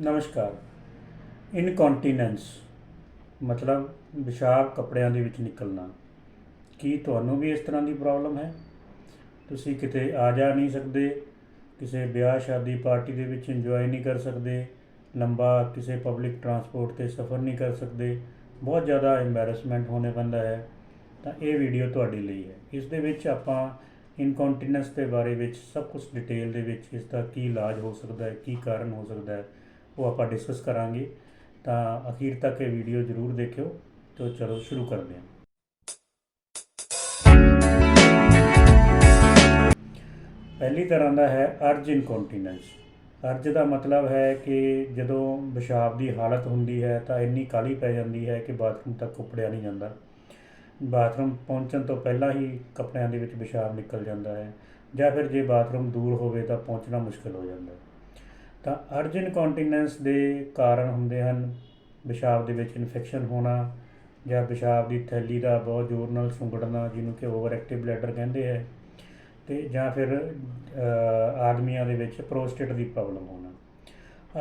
ਨਮਸਕਾਰ। ਇਨਕੌਂਟੀਨੈਂਸ ਮਤਲਬ ਪਿਸ਼ਾਬ ਕੱਪੜਿਆਂ ਦੇ ਵਿੱਚ ਨਿਕਲਣਾ। ਕੀ ਤੁਹਾਨੂੰ ਵੀ ਇਸ ਤਰ੍ਹਾਂ ਦੀ ਪ੍ਰੋਬਲਮ ਹੈ? ਤੁਸੀਂ ਕਿਤੇ ਆ ਜਾ ਨਹੀਂ ਸਕਦੇ, ਕਿਸੇ ਵਿਆਹ ਸ਼ਾਦੀ ਪਾਰਟੀ ਦੇ ਵਿੱਚ ਇੰਜੋਏ ਨਹੀਂ ਕਰ ਸਕਦੇ, ਲੰਬਾ ਕਿਸੇ ਪਬਲਿਕ ਟਰਾਂਸਪੋਰਟ ਤੇ ਸਫ਼ਰ ਨਹੀਂ ਕਰ ਸਕਦੇ, ਬਹੁਤ ਜ਼ਿਆਦਾ ਐਮਬੈਰਸਮੈਂਟ ਹੋਣੇ ਪੈਂਦਾ ਹੈ। ਤਾਂ ਇਹ ਵੀਡੀਓ ਤੁਹਾਡੇ ਲਈ ਹੈ। ਇਸ ਦੇ ਵਿੱਚ ਆਪਾਂ ਇਨਕੌਂਟੀਨੈਂਸ ਦੇ ਬਾਰੇ ਵਿੱਚ ਸਭ ਕੁਝ ਡਿਟੇਲ ਦੇ ਵਿੱਚ ਇਸ ਦਾ ਕੀ ਇਲਾਜ ਹੋ ਸਕਦਾ ਹੈ, ਕੀ ਕਾਰਨ ਹੋ ਸਕਦਾ ਹੈ ਉਹ ਆਪਾਂ ਡਿਸਕਸ ਕਰਾਂਗੇ, ਤਾਂ ਅਖੀਰ ਤੱਕ ਇਹ ਵੀਡੀਓ ਜ਼ਰੂਰ ਦੇਖਿਓ, ਤਾਂ ਚਲੋ ਸ਼ੁਰੂ ਕਰਦੇ ਹਾਂ। ਪਹਿਲੀ ਤਰ੍ਹਾਂ ਦਾ ਹੈ ਅਰਜ ਇਨਕੌਂਟੀਨੈਂਸ ਅਰਜ ਦਾ ਮਤਲਬ ਹੈ ਕਿ ਜਦੋਂ ਪਿਸ਼ਾਬ ਦੀ ਹਾਲਤ ਹੁੰਦੀ ਹੈ, ਤਾਂ ਇੰਨੀ ਕਾਲੀ ਪੈ ਜਾਂਦੀ ਹੈ ਕਿ ਬਾਥਰੂਮ ਤੱਕ ਉੱਪੜਿਆ ਨਹੀਂ ਜਾਂਦਾ। ਬਾਥਰੂਮ ਪਹੁੰਚਣ ਤੋਂ ਪਹਿਲਾਂ ਹੀ ਕੱਪੜਿਆਂ ਦੇ ਵਿੱਚ ਪਿਸ਼ਾਬ ਨਿਕਲ ਜਾਂਦਾ ਹੈ, ਜਾਂ ਫਿਰ ਜੇ ਬਾਥਰੂਮ ਦੂਰ ਹੋਵੇ ਤਾਂ ਪਹੁੰਚਣਾ ਮੁਸ਼ਕਲ ਹੋ ਜਾਂਦਾ ਹੈ। ਤਾਂ ਅਰਜ ਇਨਕੌਂਟੀਨੈਂਸ ਦੇ ਕਾਰਨ ਹੁੰਦੇ ਹਨ। ਪਿਸ਼ਾਬ ਦੇ ਵਿੱਚ ਇਨਫੈਕਸ਼ਨ ਹੋਣਾ ਜਾਂ ਪਿਸ਼ਾਬ ਦੀ ਥੈਲੀ ਦਾ ਬਹੁਤ ਜ਼ੋਰ ਨਾਲ ਸੁੰਗੜਨਾ, ਜਿਹਨੂੰ ਕਿ ਓਵਰ ਐਕਟਿਵ ਬਲੈਡਰ ਕਹਿੰਦੇ ਹੈ ਤੇ ਜਾਂ ਫਿਰ ਆਦਮੀਆਂ ਦੇ ਵਿੱਚ ਪ੍ਰੋਸਟੇਟ ਦੀ ਪ੍ਰੋਬਲਮ ਹੋਣਾ।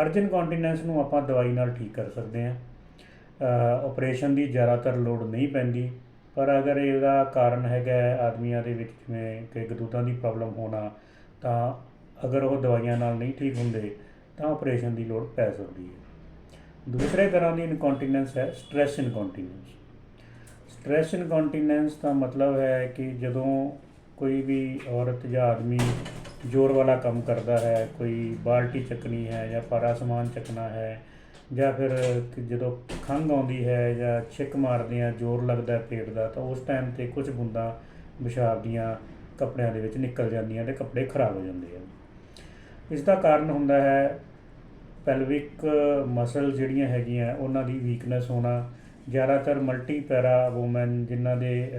ਅਰਜਨ ਇਨਕੌਂਟੀਨੈਂਸ ਨੂੰ ਆਪਾਂ ਦਵਾਈ ਨਾਲ ਠੀਕ ਕਰ ਸਕਦੇ ਹਾਂ। ਆਪਰੇਸ਼ਨ ਦੀ ਜ਼ਿਆਦਾਤਰ ਲੋੜ ਨਹੀਂ ਪੈਂਦੀ, ਪਰ ਅਗਰ ਇਹਦਾ ਕਾਰਨ ਹੈਗਾ ਆਦਮੀਆਂ ਦੇ ਵਿੱਚ, ਜਿਵੇਂ ਕਿ ਗਦੂਦਾਂ ਦੀ ਪ੍ਰੋਬਲਮ ਹੋਣਾ, ਤਾਂ ਅਗਰ ਉਹ ਦਵਾਈਆਂ ਨਾਲ ਨਹੀਂ ਠੀਕ ਹੁੰਦੇ ਤਾਂ ਆਪਰੇਸ਼ਨ ਦੀ ਲੋੜ ਪੈ ਸਕਦੀ ਹੈ। ਦੂਸਰੇ ਤਰ੍ਹਾਂ ਦੀ ਇਨਕੌਂਟੀਨੈਂਸ ਹੈ ਸਟ੍ਰੈਸ ਇਨਕੌਂਟੀਨੈਂਸ ਸਟ੍ਰੈਸ ਇਨਕੌਂਟੀਨੈਂਸ ਦਾ ਮਤਲਬ ਹੈ ਕਿ ਜਦੋਂ ਕੋਈ ਵੀ ਔਰਤ ਜਾਂ ਆਦਮੀ ਜ਼ੋਰ ਵਾਲਾ ਕੰਮ ਕਰਦਾ ਹੈ, ਕੋਈ ਬਾਲਟੀ ਚੱਕਣੀ ਹੈ ਜਾਂ ਭਾਰਾ ਸਮਾਨ ਚੱਕਣਾ ਹੈ ਜਾਂ ਫਿਰ ਜਦੋਂ ਖੰਘ ਆਉਂਦੀ ਹੈ ਜਾਂ ਛਿੱਕ ਮਾਰਦੇ ਆ, ਜ਼ੋਰ ਲੱਗਦਾ ਪੇਟ ਦਾ, ਤਾਂ ਉਸ ਟਾਈਮ ਤੇ ਕੁਝ ਬੂੰਦਾਂ, ਪਿਸ਼ਾਬ ਦੀਆਂ ਕੱਪੜਿਆਂ ਦੇ ਵਿੱਚ ਨਿਕਲ ਜਾਂਦੀਆਂ ਤੇ ਕੱਪੜੇ ਖਰਾਬ ਹੋ ਜਾਂਦੇ ਆ। ਇਸ ਦਾ ਕਾਰਨ ਹੁੰਦਾ ਹੈ ਪੈਲਵਿਕ ਮਸਲ ਜਿਹੜੀਆਂ ਹੈਗੀਆਂ, ਉਹਨਾਂ ਦੀ ਵੀਕਨੈਸ ਹੋਣਾ। ਜ਼ਿਆਦਾਤਰ ਮਲਟੀ ਪੈਰਾ ਵੂਮਨ ਜਿਨ੍ਹਾਂ ਦੇ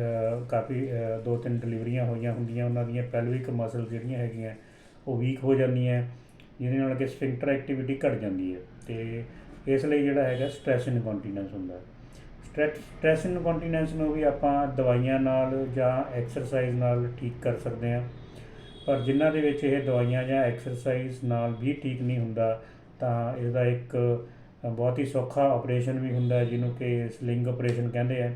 ਕਾਫੀ ਦੋ ਤਿੰਨ ਡਿਲੀਵਰੀਆਂ ਹੋਈਆਂ ਹੁੰਦੀਆਂ, ਉਹਨਾਂ ਦੀਆਂ ਪੈਲਵਿਕ ਮਸਲ ਜਿਹੜੀਆਂ ਹੈਗੀਆਂ, ਉਹ ਵੀਕ ਹੋ ਜਾਂਦੀਆਂ ਜਿਹਦੇ ਨਾਲ ਕਿ ਸਫਿੰਕਟਰ ਐਕਟੀਵਿਟੀ ਘਟ ਜਾਂਦੀ ਹੈ। ਤੇ ਇਸ ਲਈ ਜਿਹੜਾ ਹੈਗਾ ਸਟ੍ਰੈਸ ਇਨਕੌਂਟੀਨੈਂਸ ਹੁੰਦਾ ਸਟ੍ਰੈਸ ਸਟ੍ਰੈਸ ਇਨਕੌਂਟੀਨੈਂਸ ਨੂੰ ਵੀ ਆਪਾਂ ਦਵਾਈਆਂ ਨਾਲ ਜਾਂ ਐਕਸਰਸਾਈਜ਼ ਨਾਲ ਠੀਕ ਕਰ ਸਕਦੇ ਹਾਂ। ਪਰ ਜਿਨ੍ਹਾਂ ਦੇ ਵਿੱਚ ਇਹ ਦਵਾਈਆਂ ਜਾਂ ਐਕਸਰਸਾਈਜ਼ ਨਾਲ ਵੀ ਠੀਕ ਨਹੀਂ ਹੁੰਦਾ, ਤਾਂ ਇਹਦਾ ਇੱਕ ਬਹੁਤ ਹੀ ਸੌਖਾ ਆਪਰੇਸ਼ਨ ਵੀ ਹੁੰਦਾ ਜਿਹਨੂੰ ਕਿ ਸਲਿੰਗ ਆਪਰੇਸ਼ਨ ਕਹਿੰਦੇ ਆ।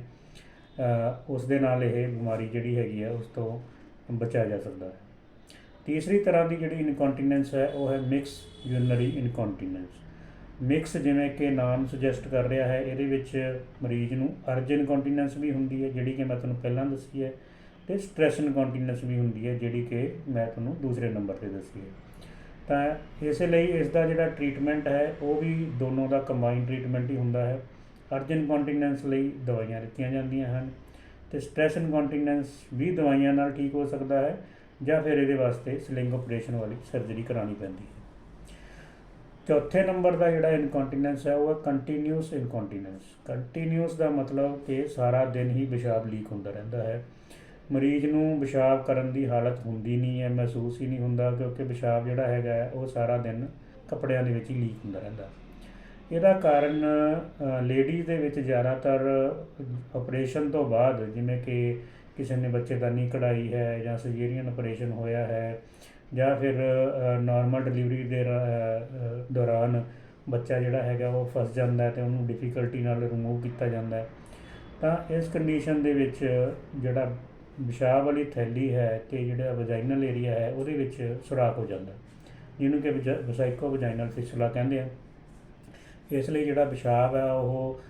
ਉਸ ਦੇ ਨਾਲ ਇਹ ਬਿਮਾਰੀ ਜਿਹੜੀ ਹੈਗੀ ਹੈ ਉਸ ਤੋਂ ਬਚਿਆ ਜਾ ਸਕਦਾ ਹੈ। ਤੀਸਰੀ ਤਰ੍ਹਾਂ ਦੀ ਜਿਹੜੀ ਇਨਕੌਂਟੀਨੈਂਸ ਹੈ, ਉਹ ਹੈ ਮਿਕਸ ਯੂਨਰੀ ਇਨਕੌਂਟੀਨੈਂਸ ਮਿਕਸ ਜਿਵੇਂ ਕਿ ਨਾਮ ਸੁਜੈਸਟ ਕਰ ਰਿਹਾ ਹੈ, ਇਹਦੇ ਵਿੱਚ ਮਰੀਜ਼ ਨੂੰ ਅਰਜ ਇਨਕੌਂਟੀਨੈਂਸ ਵੀ ਹੁੰਦੀ ਹੈ, ਜਿਹੜੀ ਕਿ ਮੈਂ ਤੁਹਾਨੂੰ ਪਹਿਲਾਂ ਦੱਸੀ ਹੈ। ਤੇ ਸਟ੍ਰੈਸ ਇਨਕੌਂਟੀਨੈਂਸ ਵੀ ਹੁੰਦੀ ਹੈ, ਜਿਹੜੀ ਕਿ ਮੈਂ ਤੁਹਾਨੂੰ ਦੂਸਰੇ ਨੰਬਰ ਤੇ ਦੱਸੀ ਹੈ। ਤਾਂ ਇਸੇ ਲਈ ਇਸ ਦਾ ਜਿਹੜਾ ਟ੍ਰੀਟਮੈਂਟ ਹੈ, ਉਹ ਵੀ ਦੋਨੋਂ ਦਾ ਕੰਬਾਈਨ ਟ੍ਰੀਟਮੈਂਟ ਹੀ ਹੁੰਦਾ ਹੈ। ਅਰਜਨ ਇਨਕੌਂਟੀਨੈਂਸ ਲਈ ਦਵਾਈਆਂ ਦਿੱਤੀਆਂ ਜਾਂਦੀਆਂ ਹਨ ਤੇ ਸਟ੍ਰੈਸ ਇਨਕੌਂਟੀਨੈਂਸ ਵੀ ਦਵਾਈਆਂ ਨਾਲ ਠੀਕ ਹੋ ਸਕਦਾ ਹੈ, ਜਾਂ ਫਿਰ ਇਹਦੇ ਵਾਸਤੇ ਸਲਿੰਗ ਆਪਰੇਸ਼ਨ ਵਾਲੀ ਸਰਜਰੀ ਕਰਾਉਣੀ ਪੈਂਦੀ ਹੈ। ਚੌਥੇ ਨੰਬਰ ਦਾ ਜਿਹੜਾ ਇਨਕੌਂਟੀਨੈਂਸ ਹੈ, ਉਹ ਹੈ ਕੰਟੀਨਿਊਸ ਇਨਕੌਂਟੀਨੈਂਸ ਕੰਟੀਨਿਊਸ ਦਾ ਮਤਲਬ ਕਿ ਸਾਰਾ ਦਿਨ ਹੀ ਪਿਸ਼ਾਬ ਲੀਕ ਹੁੰਦਾ ਰਹਿੰਦਾ ਹੈ। ਮਰੀਜ਼ ਨੂੰ ਪਿਸ਼ਾਬ ਕਰਨ ਦੀ ਹਾਲਤ ਹੁੰਦੀ ਨਹੀਂ ਹੈ, ਮਹਿਸੂਸ ਹੀ ਨਹੀਂ ਹੁੰਦਾ ਕਿਉਂਕਿ ਪਿਸ਼ਾਬ ਜਿਹੜਾ ਹੈਗਾ ਉਹ ਸਾਰਾ ਦਿਨ ਕੱਪੜਿਆਂ ਦੇ ਵਿੱਚ ਹੀ ਲੀਕ ਹੁੰਦਾ ਰਹਿੰਦਾ। ਇਹਦਾ ਕਾਰਨ ਲੇਡੀਜ਼ ਦੇ ਵਿੱਚ ਜ਼ਿਆਦਾਤਰ ਆਪਰੇਸ਼ਨ ਤੋਂ ਬਾਅਦ ਜਿਵੇਂ ਕਿ ਕਿਸੇ ਨੇ ਬੱਚੇਦਾਨੀ ਕਢਾਈ ਹੈ ਜਾਂ ਸਰਜਰੀਅਨ ਆਪਰੇਸ਼ਨ ਹੋਇਆ ਹੈ ਜਾਂ ਫਿਰ ਨਾਰਮਲ ਡਿਲੀਵਰੀ ਦੇ ਦੌਰਾਨ ਬੱਚਾ ਜਿਹੜਾ ਹੈਗਾ ਉਹ ਫਸ ਜਾਂਦਾ ਹੈ ਤੇ ਉਹਨੂੰ ਡਿਫਿਕਲਟੀ ਨਾਲ ਰਿਮੂਵ ਕੀਤਾ ਜਾਂਦਾ ਹੈ। ਤਾਂ ਇਸ ਕੰਡੀਸ਼ਨ ਦੇ ਵਿੱਚ ਜਿਹੜਾ ਪਿਸ਼ਾਬ ਵਾਲੀ ਥੈਲੀ ਹੈ ਤੇ ਜਿਹੜਾ ਵਜਾਈਨਲ ਏਰੀਆ ਹੈ, ਉਹਦੇ ਵਿੱਚ ਸੁਰਾਖ ਹੋ ਜਾਂਦਾ ਜਿਹਨੂੰ ਕਿ ਵਸਾਈਕੋ ਵਜਾਈਨਲ ਫਿਸਟੂਲਾ ਕਹਿੰਦੇ ਆ। ਇਸ ਲਈ ਜਿਹੜਾ ਪਿਸ਼ਾਬ ਹੈ, ਉਹ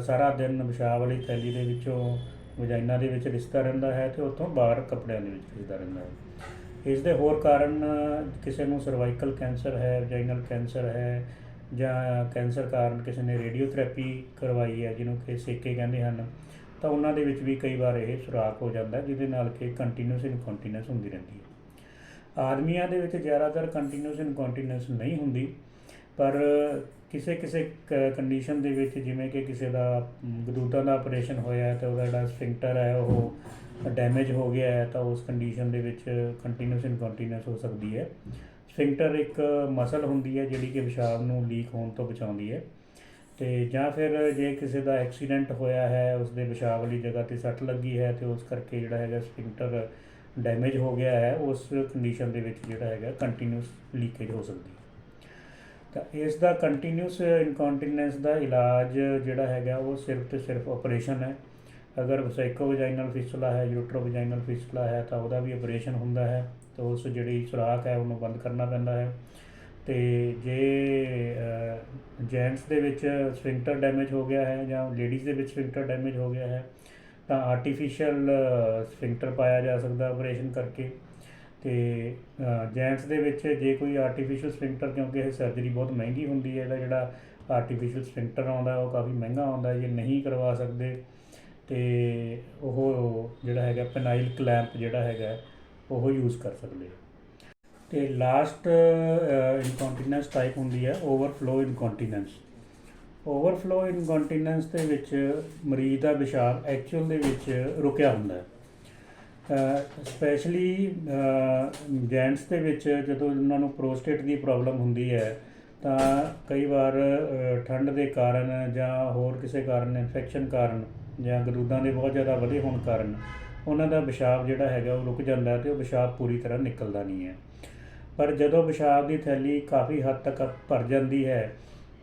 ਸਾਰਾ ਦਿਨ ਪਿਸ਼ਾਬ ਵਾਲੀ ਥੈਲੀ ਦੇ ਵਿੱਚੋਂ ਵਜਾਈਨਾ ਦੇ ਵਿੱਚ ਰਿਸਦਾ ਰਹਿੰਦਾ ਹੈ ਤੇ ਉੱਥੋਂ ਬਾਹਰ ਕੱਪੜਿਆਂ ਦੇ ਵਿੱਚ ਰਿਸਦਾ ਰਹਿੰਦਾ ਹੈ। ਇਸ ਦੇ ਹੋਰ ਕਾਰਨ, ਕਿਸੇ ਨੂੰ ਸਰਵਾਈਕਲ ਕੈਂਸਰ ਹੈ ਵਜਾਈਨਲ ਕੈਂਸਰ ਹੈ, ਜਾਂ ਕੈਂਸਰ ਕਾਰਨ ਕਿਸੇ ਨੇ ਰੇਡੀਓਥੈਰੇਪੀ ਕਰਵਾਈ ਹੈ, ਜਿਹਨੂੰ ਕਿ ਸੇਕੇ ਕਹਿੰਦੇ ਹਨ ਤਾਂ ਉਹਨਾਂ ਦੇ ਵਿੱਚ ਵੀ ਕਈ ਵਾਰ ਇਹ ਸੁਰਾਖ ਹੋ ਜਾਂਦਾ ਜਿਹਦੇ ਨਾਲ ਕਿ ਕੰਟੀਨਿਊਸ ਇਨਕੌਂਟੀਨੈਂਸ ਹੁੰਦੀ ਰਹਿੰਦੀ ਹੈ। ਆਦਮੀਆਂ ਦੇ ਵਿੱਚ ਜ਼ਿਆਦਾਤਰ ਕੰਟੀਨਿਊਸ ਇਨਕੌਂਟੀਨੈਂਸ ਨਹੀਂ ਹੁੰਦੀ ਪਰ ਕਿਸੇ ਕਿਸੇ ਕੰਡੀਸ਼ਨ ਦੇ ਵਿੱਚ ਜਿਵੇਂ ਕਿ ਕਿਸੇ ਦਾ ਮ, ਦਾ ਆਪਰੇਸ਼ਨ ਹੋਇਆ ਹੈ ਤੇ ਉਹਦਾ ਜਿਹੜਾ ਸਫਿੰਕਟਰ ਹੈ ਉਹ ਡੈਮੇਜ ਹੋ ਗਿਆ ਹੈ ਤਾਂ ਉਸ ਕੰਡੀਸ਼ਨ ਦੇ ਵਿੱਚ ਕੰਟੀਨਿਊਸ ਇਨਕੌਂਟੀਨੈਂਸ ਹੋ ਸਕਦੀ ਹੈ। ਸਫਿੰਕਟਰ ਇੱਕ ਮਸਲ ਹੁੰਦੀ ਹੈ ਜਿਹੜੀ ਕਿ ਪਿਸ਼ਾਬ ਨੂੰ ਲੀਕ ਹੋਣ ਤੋਂ ਬਚਾਉਂਦੀ ਹੈ। ਤੇ ਜਾਂ ਫਿਰ ਜੇ ਕਿਸੇ ਦਾ ਐਕਸੀਡੈਂਟ ਹੋਇਆ ਹੈ ਉਸ ਦੇ ਪਿਸ਼ਾਬ ਵਾਲੀ ਜਗ੍ਹਾ ਤੇ ਸੱਟ ਲੱਗੀ ਹੈ ਤੇ ਉਸ ਕਰਕੇ ਜਿਹੜਾ ਹੈਗਾ ਸਫਿੰਕਟਰ ਡੈਮੇਜ ਹੋ ਗਿਆ ਹੈ, ਉਸ ਕੰਡੀਸ਼ਨ ਦੇ ਵਿੱਚ ਜਿਹੜਾ ਹੈਗਾ ਕੰਟੀਨਿਊਸ ਲੀਕੇਜ ਹੋ ਸਕਦੀ ਹੈ। ਤਾਂ ਇਸ ਦਾ ਕੰਟੀਨਿਊਸ ਇਨਕੌਂਟੀਨੈਂਸ ਦਾ ਇਲਾਜ ਜਿਹੜਾ ਹੈਗਾ, ਉਹ ਸਿਰਫ ਤੇ ਸਿਰਫ ਆਪਰੇਸ਼ਨ ਹੈ। ਅਗਰ ਸਾਈਕੋਵਜਾਈਨਲ ਫਿਸਟੂਲਾ ਹੈ ਯੂਟਰੋਵਜਾਈਨਲ ਫਿਸਟੂਲਾ ਹੈ, ਤਾਂ ਉਹਦਾ ਵੀ ਆਪਰੇਸ਼ਨ ਹੁੰਦਾ ਹੈ। ਤਾਂ ਉਸ ਜਿਹੜੀ ਸੁਰਾਖ ਹੈ, ਉਹਨੂੰ ਬੰਦ ਕਰਨਾ ਪੈਂਦਾ ਹੈ। ਤੇ ਜੇ ਜੈਂਟਸ ਦੇ ਵਿੱਚ ਸਫਿੰਕਟਰ ਡੈਮੇਜ ਹੋ ਗਿਆ ਹੈ ਜਾਂ ਲੇਡੀਜ਼ ਦੇ ਵਿੱਚ ਸਫਿੰਕਟਰ ਡੈਮੇਜ ਹੋ ਗਿਆ ਹੈ, ਤਾਂ ਆਰਟੀਫੀਸ਼ੀਅਲ ਸਫਿੰਕਟਰ ਪਾਇਆ ਜਾ ਸਕਦਾ ਆਪਰੇਸ਼ਨ ਕਰਕੇ। ਤੇ ਜੈਂਟਸ ਦੇ ਵਿੱਚ ਜੇ ਕੋਈ ਆਰਟੀਫੀਸ਼ੀਅਲ ਸਫਿੰਕਟਰ ਕਿਉਂਕਿ ਇਹ ਸਰਜਰੀ ਬਹੁਤ ਮਹਿੰਗੀ ਹੁੰਦੀ ਹੈ, ਇਹਦਾ ਜਿਹੜਾ ਆਰਟੀਫੀਸ਼ੀਅਲ ਸਫਿੰਕਟਰ ਆਉਂਦਾ, ਉਹ ਕਾਫੀ ਮਹਿੰਗਾ ਆਉਂਦਾ ਜੇ ਨਹੀਂ ਕਰਵਾ ਸਕਦੇ। ਤੇ ਉਹ ਜਿਹੜਾ ਹੈਗਾ ਪੈਨਾਈਲ ਕਲੈਂਪ ਜਿਹੜਾ ਹੈਗਾ, ਉਹ ਯੂਜ਼ ਕਰ ਸਕਦੇ ਹੋ ਤੇ ਲਾਸਟ ਇਨਕੌਂਟੀਨੈਂਸ ਟਾਈਪ ਹੁੰਦੀ ਹੈ ਓਵਰਫਲੋ ਇਨਕੌਂਟੀਨੈਂਸ ਓਵਰਫਲੋ ਇਨਕੌਂਟੀਨੈਂਸ ਦੇ ਵਿੱਚ ਮਰੀਜ਼ ਦਾ ਪਿਸ਼ਾਬ ਐਕਚੁਅਲ ਦੇ ਵਿੱਚ ਰੁਕਿਆ ਹੁੰਦਾ ਹੈ। ਸਪੈਸ਼ਲੀ ਜੈਂਟਸ ਦੇ ਵਿੱਚ ਜਦੋਂ ਉਹਨਾਂ ਨੂੰ ਪ੍ਰੋਸਟੇਟ ਦੀ ਪ੍ਰੋਬਲਮ ਹੁੰਦੀ ਹੈ, ਤਾਂ ਕਈ ਵਾਰ ਠੰਡ ਦੇ ਕਾਰਨ ਜਾਂ ਹੋਰ ਕਿਸੇ ਕਾਰਨ ਇਨਫੈਕਸ਼ਨ ਕਾਰਨ ਜਾਂ ਗਰੂਦਾਂ ਦੇ ਬਹੁਤ ਜ਼ਿਆਦਾ ਵਧੇ ਹੋਣ ਕਾਰਨ ਉਹਨਾਂ ਦਾ ਪਿਸ਼ਾਬ ਜਿਹੜਾ ਹੈਗਾ ਉਹ ਰੁਕ ਜਾਂਦਾ ਹੈ ਤੇ ਉਹ ਪਿਸ਼ਾਬ ਪੂਰੀ ਤਰ੍ਹਾਂ ਨਿਕਲਦਾ ਨਹੀਂ ਹੈ। ਪਰ ਜਦੋਂ ਪਿਸ਼ਾਬ ਦੀ ਥੈਲੀ ਕਾਫੀ ਹੱਦ ਤੱਕ ਭਰ ਜਾਂਦੀ ਹੈ,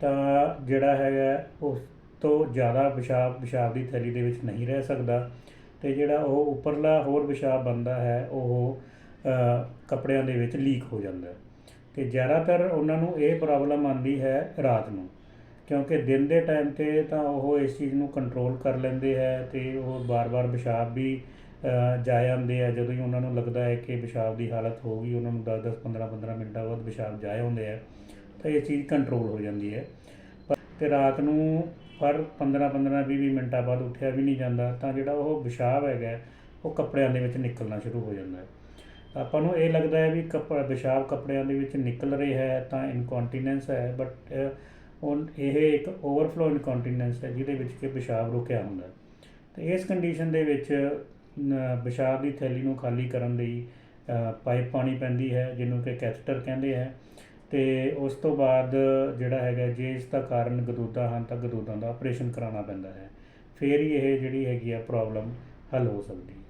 ਤਾਂ ਜਿਹੜਾ ਹੈਗਾ ਉਸ ਤੋਂ ਜ਼ਿਆਦਾ ਪਿਸ਼ਾਬ ਪਿਸ਼ਾਬ ਦੀ ਥੈਲੀ ਦੇ ਵਿੱਚ ਨਹੀਂ ਰਹਿ ਸਕਦਾ। ਤੇ ਜਿਹੜਾ ਉਹ ਉੱਪਰਲਾ ਹੋਰ ਪਿਸ਼ਾਬ ਬਣਦਾ ਹੈ, ਉਹ ਕੱਪੜਿਆਂ ਦੇ ਵਿੱਚ ਲੀਕ ਹੋ ਜਾਂਦਾ ਹੈ। ਤੇ ਜ਼ਿਆਦਾਤਰ ਉਹਨਾਂ ਨੂੰ ਇਹ ਪ੍ਰੋਬਲਮ ਆਉਂਦੀ ਹੈ ਰਾਤ ਨੂੰ, ਕਿਉਂਕਿ ਦਿਨ ਦੇ ਟਾਈਮ ਤੇ ਤਾਂ ਉਹ ਇਸ ਚੀਜ਼ ਨੂੰ ਕੰਟਰੋਲ ਕਰ ਲੈਂਦੇ ਹੈ ਤੇ ਉਹ ਬਾਰ-ਬਾਰ ਪਿਸ਼ਾਬ ਵੀ ਜਾ ਆਉਂਦੇ ਆ। ਜਦੋਂ ਹੀ ਉਹਨਾਂ ਨੂੰ ਲੱਗਦਾ ਹੈ ਕਿ ਪਿਸ਼ਾਬ ਦੀ ਹਾਲਤ ਹੋ ਗਈ, ਉਹਨਾਂ ਨੂੰ 10-10 15-15 ਮਿੰਟਾਂ ਬਾਅਦ ਪਿਸ਼ਾਬ ਜਾਏ ਹੁੰਦੇ ਆ, ਤਾਂ ਇਹ ਚੀਜ਼ ਕੰਟਰੋਲ ਹੋ ਜਾਂਦੀ ਹੈ। ਪਰ ਤੇ ਰਾਤ ਨੂੰ ਪਰ 15-15 20-20 ਮਿੰਟਾਂ ਬਾਅਦ ਉੱਠਿਆ ਵੀ ਨਹੀਂ ਜਾਂਦਾ, ਤਾਂ ਜਿਹੜਾ ਉਹ ਪਿਸ਼ਾਬ ਹੈਗਾ, ਉਹ ਕੱਪੜਿਆਂ ਦੇ ਵਿੱਚ ਨਿਕਲਣਾ ਸ਼ੁਰੂ ਹੋ ਜਾਂਦਾ ਹੈ। ਆਪਾਂ ਨੂੰ ਇਹ ਲੱਗਦਾ ਹੈ ਵੀ ਕੱਪੜਾ ਪਿਸ਼ਾਬ ਕੱਪੜਿਆਂ ਦੇ ਵਿੱਚ ਨਿਕਲ ਰਿਹਾ ਹੈ, ਤਾਂ ਇਨਕੌਂਟੀਨੈਂਸ ਹੈ ਬਟ ਉਹ ਇਹ ਇੱਕ ਓਵਰਫਲੋ ਇਨਕੌਂਟੀਨੈਂਸ ਹੈ, ਜਿਹਦੇ ਵਿੱਚ ਕਿ ਪਿਸ਼ਾਬ ਰੁਕਿਆ ਹੁੰਦਾ ਹੈ। ਤੇ ਇਸ ਕੰਡੀਸ਼ਨ ਦੇ ਵਿੱਚ ਪਿਸ਼ਾਬ ਦੀ ਥੈਲੀ ਨੂੰ ਖਾਲੀ ਕਰਨ ਲਈ ਪਾਈਪ ਪਾਣੀ ਪੈਂਦੀ ਹੈ, ਜਿਹਨੂੰ ਕਿ ਕੈਥੇਟਰ ਕਹਿੰਦੇ ਹੈ। ਤੇ ਉਸ ਤੋਂ ਬਾਅਦ ਜਿਹੜਾ ਹੈਗਾ, ਜੇ ਇਸ ਦਾ ਕਾਰਨ ਗਦੂਦਾਂ ਹਨ, ਤਾਂ ਗਦੂਦਾਂ ਦਾ ਆਪਰੇਸ਼ਨ ਕਰਾਉਣਾ ਪੈਂਦਾ ਹੈ। ਫਿਰ ਹੀ ਇਹ ਜਿਹੜੀ ਹੈਗੀ ਆ ਪ੍ਰੋਬਲਮ ਹੱਲ ਹੋ ਸਕਦੀ ਹੈ।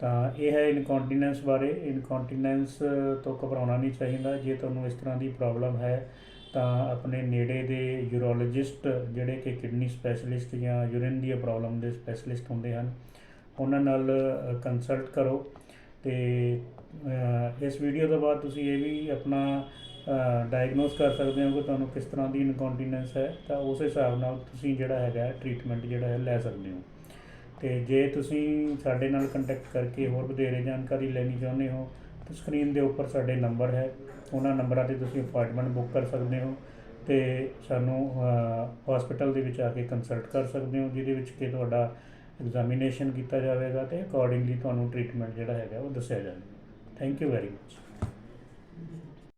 ਤਾਂ ਇਹ ਹੈ ਇਨਕੌਂਟੀਨੈਂਸ ਬਾਰੇ। ਇਨਕੌਂਟੀਨੈਂਸ ਤੋਂ ਘਬਰਾਉਣਾ ਨਹੀਂ ਚਾਹੀਦਾ। ਜੇ ਤੁਹਾਨੂੰ ਇਸ ਤਰ੍ਹਾਂ ਦੀ ਪ੍ਰੋਬਲਮ ਹੈ ਤਾਂ ਆਪਣੇ ਨੇੜੇ ਦੇ ਯੂਰੋਲੋਜਿਸਟ ਜਿਹੜੇ ਕਿ ਕਿਡਨੀ ਸਪੈਸ਼ਲਿਸਟ ਜਾਂ ਯੂਰਿਨ ਦੀ ਪ੍ਰੋਬਲਮ ਦੇ ਸਪੈਸ਼ਲਿਸਟ ਹੁੰਦੇ ਹਨ, ਉਹਨਾਂ ਨਾਲ ਕੰਸਲਟ ਕਰੋ ਤੇ ਇਸ ਵੀਡੀਓ ਤੋਂ ਬਾਅਦ ਤੁਸੀਂ ਇਹ ਵੀ ਆਪਣਾ ਡਾਇਗਨੋਸ ਕਰ ਸਕਦੇ ਹੋ ਕਿ ਤੁਹਾਨੂੰ ਕਿਸ ਤਰ੍ਹਾਂ ਦੀ ਇਨਕੌਂਟੀਨੈਂਸ ਹੈ, ਤਾਂ ਉਸ ਹਿਸਾਬ ਨਾਲ ਤੁਸੀਂ ਜਿਹੜਾ ਹੈਗਾ ਟ੍ਰੀਟਮੈਂਟ ਜਿਹੜਾ ਹੈ ਲੈ ਸਕਦੇ ਹੋ। ਤੇ ਜੇ ਤੁਸੀਂ ਸਾਡੇ ਨਾਲ ਕੰਟੈਕਟ ਕਰਕੇ ਹੋਰ ਵਧੇਰੇ ਜਾਣਕਾਰੀ ਲੈਣੀ ਚਾਹੁੰਦੇ ਹੋ ਤਾਂ ਸਕਰੀਨ ਦੇ ਉੱਪਰ ਸਾਡੇ ਨੰਬਰ ਹੈ। ਉਹਨਾਂ ਨੰਬਰਾਂ ਤੇ ਤੁਸੀਂ ਅਪਾਇੰਟਮੈਂਟ ਬੁੱਕ ਕਰ ਸਕਦੇ ਹੋ ਤੇ ਸਾਨੂੰ ਹਸਪੀਟਲ ਦੇ ਵਿੱਚ ਆ ਕੇ ਕੰਸਲਟ ਕਰ ਸਕਦੇ ਹੋ, ਜਿਹਦੇ ਵਿੱਚ ਕਿ ਤੁਹਾਡਾ ਐਗਜ਼ਾਮੀਨੇਸ਼ਨ ਕੀਤਾ ਜਾਵੇਗਾ ਤੇ ਅਕੋਰਡਿੰਗਲੀ ਤੁਹਾਨੂੰ ਟ੍ਰੀਟਮੈਂਟ ਜਿਹੜਾ ਹੈਗਾ ਉਹ ਦੱਸਿਆ ਜਾਵੇਗਾ। Thank you very much